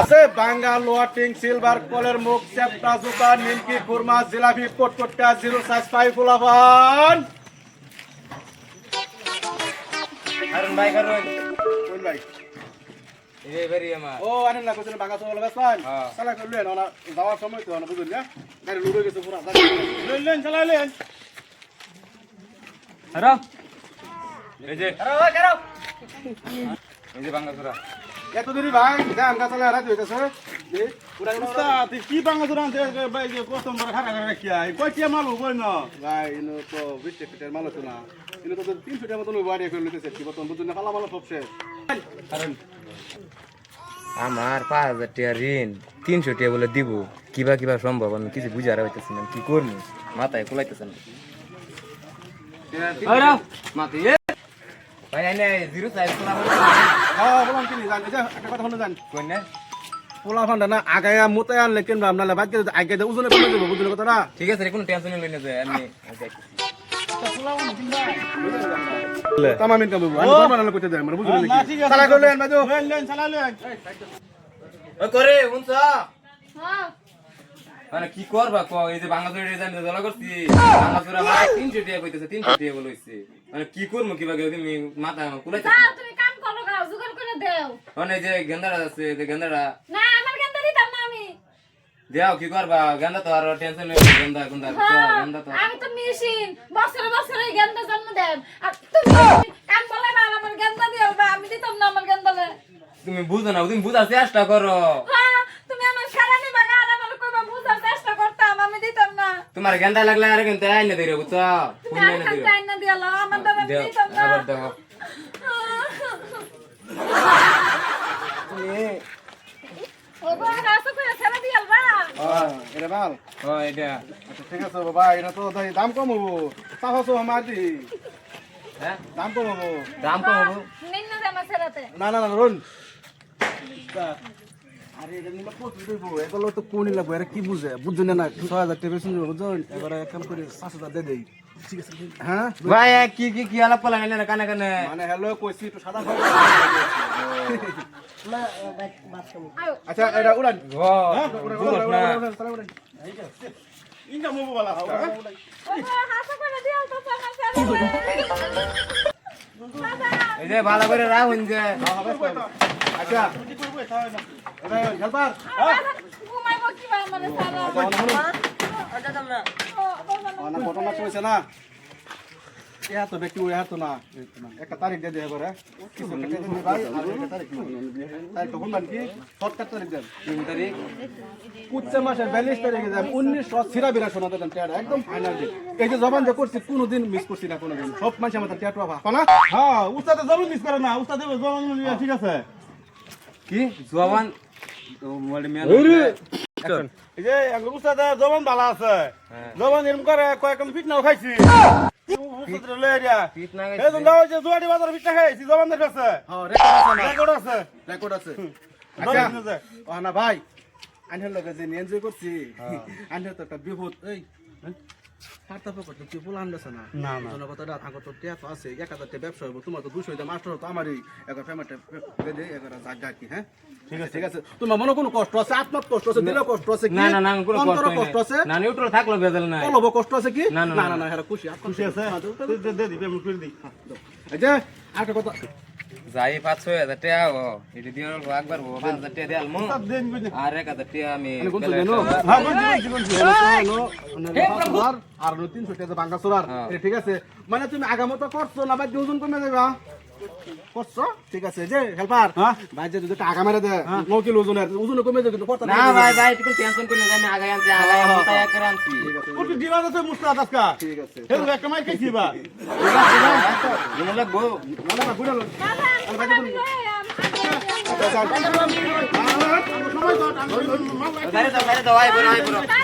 আছে বাঙ্গা লোয়া টিং সিলভার কলের মুখ চ্যাপটা জুতা নিমকি কুরমা জিলাপি কটকটা জিরো সাইজ ফাইভ ফুলাবান কারণ ভাই কারণ কোন ভাই। এই বেরি ও আনেন না কোথায় বাঙ্গা চলে বেসলাম। সালা করলে না যাওয়ার সময় তো না বুঝলেন না। গাড়ি লুড়ে গেছে পুরা লইলেন চালাইলেন আরও এই যে। এই বাংলা এত দেরি ভাই দাম গাছ চালা রাত হইতেছে উস্তাদ কি বাংলা ভাই খারা রাখিয়া কয় টিয়া মাল কই না? ভাই ইনো তো মাল আছে না। ইনো তো তিন ফিটের মতন বাড়ি করে নিতেছে কি বতন বুঝুন না পালা মাল সব কারণ? আমার পাঁচ হাজার টাকা ঋণ তিনশো টাকা বলে দিব। কিবা কিবা সম্ভব আমি কিছু বুঝার হইতেছি না। কি করব? মাথায় কুলাইতেছে না। ভাই আইনে জিরো সাইজ খোলা হ্যাঁ বললাম কি জান যে একটা কথা শুনে জান কই না? পোলা ফান্ডা না আগায়া মোতায় আনলে কেন ভাবনা বাদ করে আগে ওজনে কমে যাব বুঝলে কথা না ঠিক আছে কোনো টেনশন লই না যে আমি তামাম ইনকাম হব আমি বলব না করতে দেয় মানে বুঝলে না সালা করলে আনবা তো। লেন লেন ওই করে শুনছ? হ্যাঁ মানে কি করবা ক এই যে বাংলাদেশের রেজাল্ট দলা করছি। বাংলাদেশের আমার তিনশো টাকা কইতেছে তিনশো টাকা বলেছে মানে কি করব কিবা তুমি মাথা কুলাইতেছে। যাও তুমি কাম করো গাও জোগাড় করে দেও। মানে যে গেন্দারা আছে যে গেন্দারা। না আমার গেন্দা দিতাম না আমি। দেও কি করবা? গেন্দা তো আর টেনশন নেই। গেন্দা গেন্দা হ্যাঁ, গেন্দা তো আমি তো মেশিন। বছরে বছরে গেন্দা জন্ম দেন। আর তুমি কাম বলে না আমার গেন্দা দিও বা আমি দিতাম না আমার গেন্দালে। তুমি বুঝো না তুমি বুঝার চেষ্টা করো। হ্যাঁ তুমি আমার সারা নিবা না আর আমার কইবা বুঝার চেষ্টা করতাম আমি দিতাম না তোমার গেন্দা লাগলে আর কিন্তু আইনে দিও বুঝছ? তুমি পুণ্য আর এনে খাতে দিও আমার দ্বারা আমি দিতাম না আবার দেখো আচ্ছা তো দাম কম হব। সাহস আমার দি। হ্যাঁ? দাম কম হব। না না না রুন। এগুলো তো কোন লাগবে? এরা কি বুঝে? বুঝছ না ছয় হাজার টাকা বেশি নেব এবার এক কাম করে পাঁচ হাজার দিয়ে দেই। হ্যাঁ? ভাই কি কি কি আলাপ করলাম কানে কানে? মানে হ্যালো কইছি একটু সাদা আচ্ছা এটা উড়ান। ইনকাম হব বলা হবে এই যে ভালো করে রাখুন যে। আচ্ছা। এটা হেল্পার। ঘুমাইবো কিবা মানে সারা ও না। ঘটনা কইছে না ইয়া তো ব্যক্তি ওই হাত না। একটা তারিখ দিয়ে দিয়ে করে কিছু কেটে দিন ভাই আর একটা তারিখ তাই তখন মানে কি? সৎকার তারিখ দেন। তিন তারিখ। কুচ্ছে মাসের বিয়াল্লিশ তারিখে যান উনিশশো শোনা দেন টেয়ার একদম ফাইনাল দিন এই যে জবান যে করছি কোনোদিন মিস করছি না কোনোদিন। সব মানুষ আমাদের টেয়ার পাবা না হ্যাঁ উস্তাদ জমি মিস করে না উস্তাদ জমি ঠিক আছে। কি? জবান? বলে এই যে উস্তাদ জবান ভালো আছে। হ্যাঁ। জবান এরকম করে কয়েকজন ফিট নাও খাইছি। হ্যাঁ ভাই আনহের লগে যে এনজয় করছি আনহের তো একটা বিপদ এই। হারতা পকট তুই বলে আনলেছ না। না, না। জনগতটা থাকো তো টিয়া আছে। এক হাজার টাকা ব্যবসা হব তোমার তো দুশো হইতে মাস্টার তো আমারই একবার পেমেন্ট দে দে একবার জাগা কি হ্যাঁ? ঠিক আছে। ঠিক আছে। তোমার মনে কোনো কষ্ট আছে? আত্মার কষ্ট আছে? দিলে কষ্ট আছে না না না কোনো কষ্ট কষ্ট আছে? না নিউট্রাল থাকল বেজাল কলব কষ্ট আছে কি? না, না, না হ্যাঁ, না না খুশি খুশি আছে। দে- দে- দে করে দি। এই যে আরেকটা কথা যাই পাঁচ ছয় হাজার টাকা ও এটি দিয়ে একবার ও পাঁচ হাজার টাকা দিয়ে আলমো দেন আর এক হাজার টাকা আমি মানে হ্যাঁ বলছি আর তিনশো টাকা বাঙ্গা চোরার হ্যাঁ। ঠিক আছে? মানে তুমি আগামতো করছ না বা ওজন কমে যাবা করছ ঠিক আছে যে হেল্পার হ্যাঁ। ভাই যে যদি টাকা মেরে দেয় ন কিলো ওজনের ওজন কমে যাবে কিন্তু না ভাই ভাই একটু টেনশন করে না আমি আগে আনছি আগে আমি তাই করে আনছি ঠিক আছে আছে মুস্তাদ আজকা ঠিক আছে হেল একটা মাই খাইছি বা ঠিক আছে মনে না না লোক সময় তো দাও দাও আই বড় আই বড়